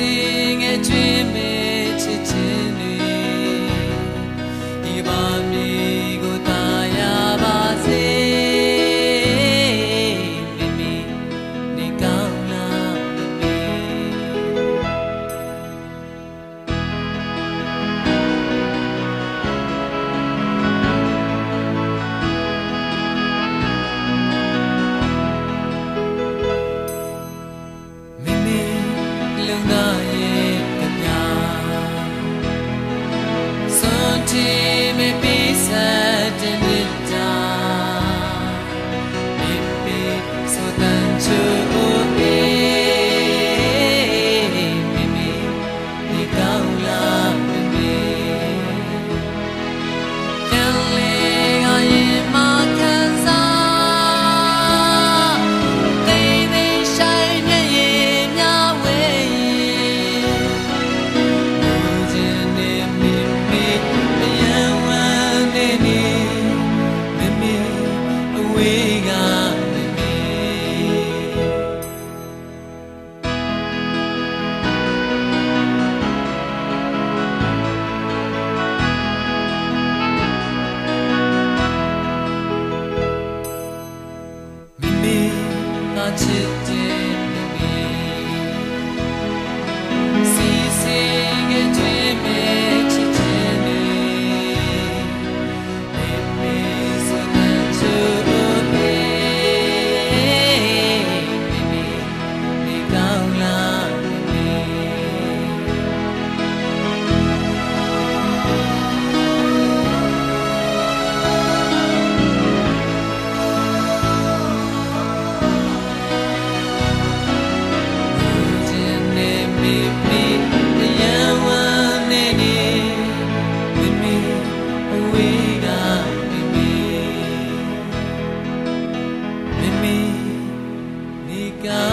စီငယ်ချွေးမေချစ်ခြင်းတွေဒီပါမြေ not to do. begun.